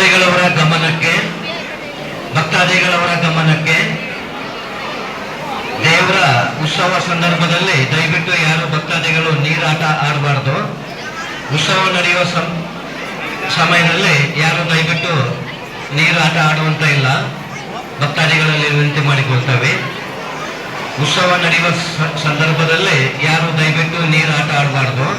ಭಕ್ತಾದಿಗಳವರ ಗಮನಕ್ಕೆ ಭಕ್ತಾದಿಗಳವರ ಗಮನಕ್ಕೆ ದೇವರ ಉತ್ಸವ ಸಂದರ್ಭದಲ್ಲಿ ದಯವಿಟ್ಟು ಯಾರು ಭಕ್ತಾದಿಗಳು ನೀರಾಟ ಆಡಬಾರ್ದು. ಉತ್ಸವ ನಡೆಯುವ ಸಮಯದಲ್ಲಿ ಯಾರು ದಯವಿಟ್ಟು ನೀರಾಟ ಆಡುವಂತ ಇಲ್ಲ. ಭಕ್ತಾದಿಗಳಲ್ಲಿ ವಿನಂತಿ ಮಾಡಿಕೊಳ್ತವೆ. ಉತ್ಸವ ನಡೆಯುವ ಸಂದರ್ಭದಲ್ಲಿ ಯಾರು ದಯವಿಟ್ಟು ನೀರಾಟ ಆಡಬಾರ್ದು.